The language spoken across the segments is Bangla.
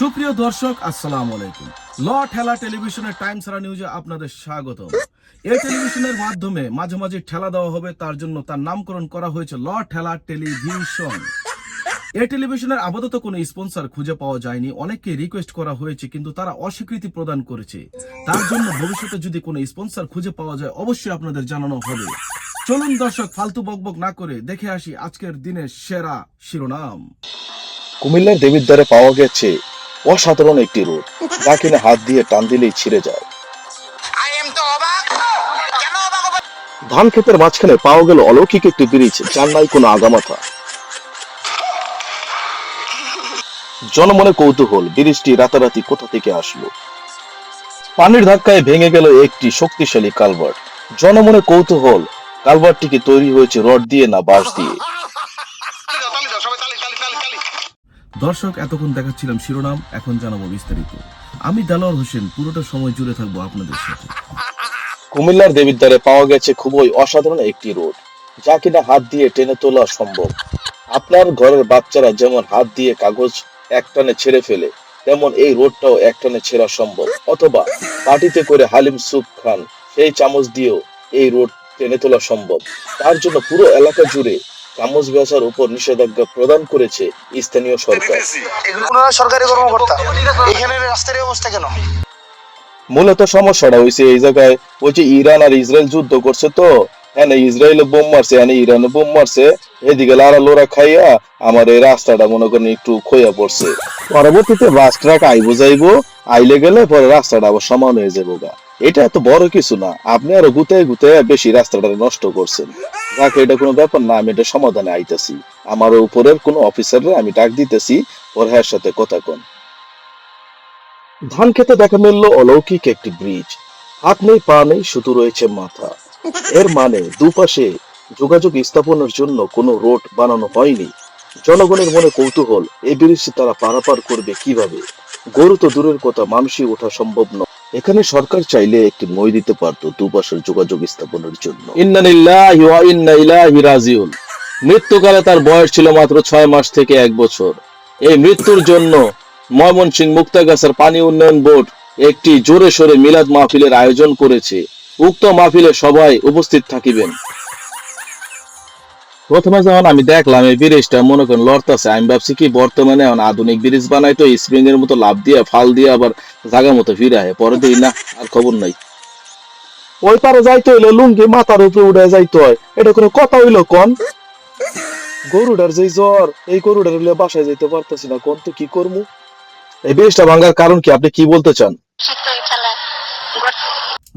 সুপ্রিয় দর্শক, আসসালাম আলাইকুম। ল ঠেলা টেলিভিশনের টাইম সারা নিউজে আপনাদের স্বাগতম। এই টেলিভিশনের মাধ্যমে মাঝে মাঝে ঠেলা দেওয়া হবে, তার জন্য তার নামকরণ করা হয়েছে ল ঠেলা টেলিভিশন। এই টেলিভিশনের আপাতত কোনো স্পন্সর খুঁজে পাওয়া যায়নি। অনেককে রিকোয়েস্ট করা হয়েছে, কিন্তু তারা অস্বীকৃতি প্রদান করেছে। তার জন্য ভবিষ্যতে যদি কোনো স্পন্সর খুঁজে পাওয়া যায়, অবশ্যই আপনাদের জানানো হবে। চলুন দর্শক, ফালতু বকবক না করে দেখে আসি আজকের দিনের সেরা শিরোনাম। কুমিল্লার দেবীদ্বারে পাওয়া গেছে অসাধারণ একটি রোড যা কিনা হাত দিয়ে টান দিলেই ছিঁড়ে যায়। ধান ক্ষেতের মাঝখানে পাওয়া গেল অলৌকিক একটি ব্রিজ যার নাই কোনো আগামাথা। জনমনে কৌতূহল ব্রিজটি রাতারাতি কোথা থেকে আসলো? পানির ধাক্কায় ভেঙে গেল একটি শক্তিশালী কালভার্ট। জনমনে কৌতূহল কালভার্টটি কি তৈরি হয়েছে রড দিয়ে না বাঁশ দিয়ে তালি দাও তালি দাও সবাই তালি তালি তালি তালি দর্শক, এতক্ষণ দেখাচ্ছিলাম শিরোনাম, এখন জানাব বিস্তারিত। আমি দেলোয়ার হোসেন, পুরোটা সময় জুড়ে থাকব আপনাদের সাথে। কুমিল্লার দেবীদ্বারে পাওয়া গেছে খুবই অসাধারণ একটি রোড, যা কিনা হাত দিয়ে টেনে তোলা সম্ভব। আপনার ঘরের বাচ্চারা যেমন হাত দিয়ে কাগজ একটানে ছেড়ে ফেলে, তেমন এই রোডটাও একটানে ছেঁড়া সম্ভব। অথবা পাটিতে করে হালিম সুপ খান, সেই চামচ দিয়েও এই রোড টেনে তোলা সম্ভব। তার জন্য পুরো এলাকা জুড়ে চামচ বেচার উপর নিষেধাজ্ঞা প্রদান করেছে স্থানীয় সরকার। সরকারি কর্মকর্তা এখানে রাস্তার অবস্থা কেন? মূলত সমস্যাটা হয়েছে এই জায়গায় ওই যে ইরান আর ইসরায়েল যুদ্ধ করছে তো হ্যাঁ ইসরায়েলে বোম মারছে হ্যাঁ ইরানে বোম মারছে এদিকে লারা লোরা খাইয়া আমার এই রাস্তাটা মনে করেন একটু খইয়া পড়ছে। পরবর্তীতে বাস ট্রাক আইবো যাইবো আইলে গেলে পরে রাস্তাটা আবার সমান হয়ে যাব গা। এটা এত বড় কিছু না। আপনি আরও গুতায় গুতায় বেশি রাস্তাটা নষ্ট করছেন। যাকে, এটা কোনো ব্যাপার না, আমি এটা সমাধানে আইতাছি। আমার উপরের কোনো অফিসাররা আমি ডাক দিতেছি হ্যার সাথে কথা কন। ধান খেতে দেখা মিলল অলৌকিক একটি ব্রিজ। হাত নেই, পা নেই শুধু রয়েছে মাথা। এর মানে দুপাশে যোগাযোগ স্থাপনের জন্য কোনো রোড বানানো হয়নি। জনগণের মনে কৌতূহল এই ব্রিজটি তারা পারাপার করবে কীভাবে? গরু তো দূরের কথা, মানুষই ওঠা সম্ভব নয়। এখানে সরকার চাইলে একটি মই দিতে পারত দুপাশের যোগাযোগ স্থাপনের জন্য। ইন্নানিল্লাহি ওয়া ইন্না ইলাইহি রাজিউন। মৃত্যুকালে তার বয়স ছিল মাত্র ছয় মাস থেকে এক বছর। এই মৃত্যুর জন্য ময়মনসিংহ মুক্তাগাছার পানি উন্নয়ন বোর্ড একটি জোরে সোরে মিলাদ মাহফিলের আয়োজন করেছে। উক্ত মাহফিলে সবাই উপস্থিত থাকিবেন। প্রথমে যখন আমি দেখলাম এই ব্রিজটা মনে করেন লড়তাছে আমি ভাবছি কি বর্তমানে এখন আধুনিক ব্রিজ বানাই তো স্প্রিং এর মতো লাভ দিয়ে ফাল দিয়ে আবার জায়গা মতো ফিরে আয় পরে দিই না আর খবর নাই। ওই পারে যাইতে হইলে লুঙ্গি মাথার উপরে উঠে যাইতে হয়। এটা কোনো কথা হইল কন? গরুটার যে জ্বর এই গরুটার হইলে বাসায় যাইতে পারতেছি না কোন তো কি করব এই ব্রিজটা ভাঙার কারণ কি? আপনি কি বলতে চান?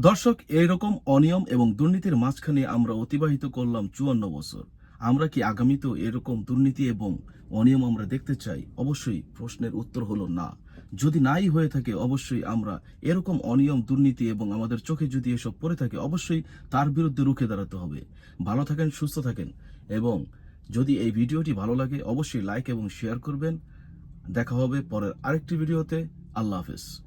দর্শক এইরকম অনিয়ম এবং দুর্নীতির মাঝখানে আমরা অতিবাহিত করলাম চুয়ান্ন বছর। আমরা কি আগামীতেও এরকম দুর্নীতি এবং অনিয়ম আমরা দেখতে চাই? অবশ্যই প্রশ্নের উত্তর হলো না। যদি নাই হয়ে থাকে, অবশ্যই আমরা এরকম অনিয়ম, দুর্নীতি এবং আমাদের চোখে যদি এসব পড়ে থাকে, অবশ্যই তার বিরুদ্ধে রুখে দাঁড়াতে হবে। ভালো থাকেন, সুস্থ থাকেন এবং যদি এই ভিডিওটি ভালো লাগে, অবশ্যই লাইক এবং শেয়ার করবেন। দেখা হবে পরের আরেকটি ভিডিওতে। আল্লাহ হাফেজ।